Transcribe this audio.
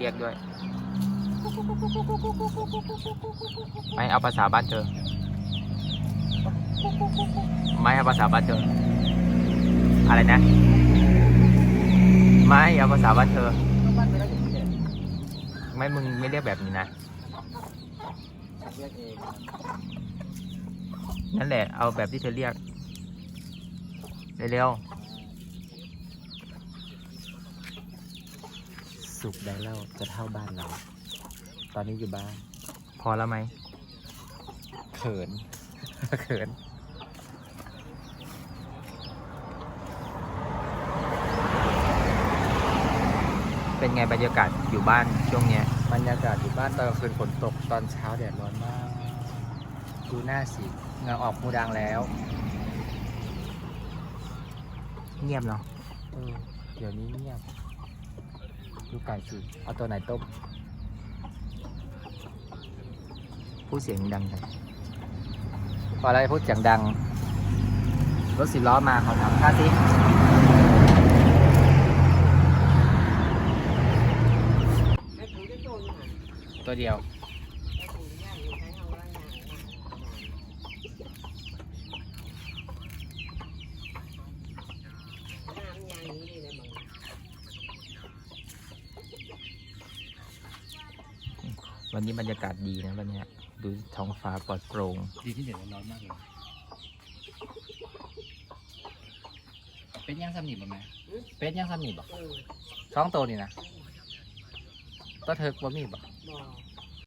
เรียกด้วย ไม่เอาภาษาบ้านเธอ ไม่เอาภาษาบ้านเธอ อะไรนะ ไม่เอาภาษาบ้านเธอ ไม่ มึงไม่เรียกแบบนี้นะ นั่นแหละ เอาแบบที่เธอเรียก เร็วๆ สุขได้แล้วจะเท่าบ้านเรา ตอนนี้อยู่บ้าน พอแล้วไหมเขิน เขิน เป็นไงบรรยากาศอยู่บ้านช่วงเนี้ย บรรยากาศอยู่บ้านตอนกลางคืนฝนตกตอนเช้าแดดร้อนมาก ดูหน้าสิเหงาออกมูดังแล้วเงียบเนาะเออเดี๋ยวนี้เงียบ ดูไก่สิ เอาตัวไหนต้มพูดเสียงดังจังพออะไรพูดเสียงดัง รถสิบล้อมาเขาทำท่าสิตัวเดียว วันนี้บรรยากาศดีนะวันนี้ดูท้องฟ้าปลอดโปร่งดีที่เด็ดร้อนมากเลย เป็นย่างสำนีบ่ไหมเป็ดย่างสำนีบ่ท้องโตนี่นะก็เธอว่ามีบ่บ่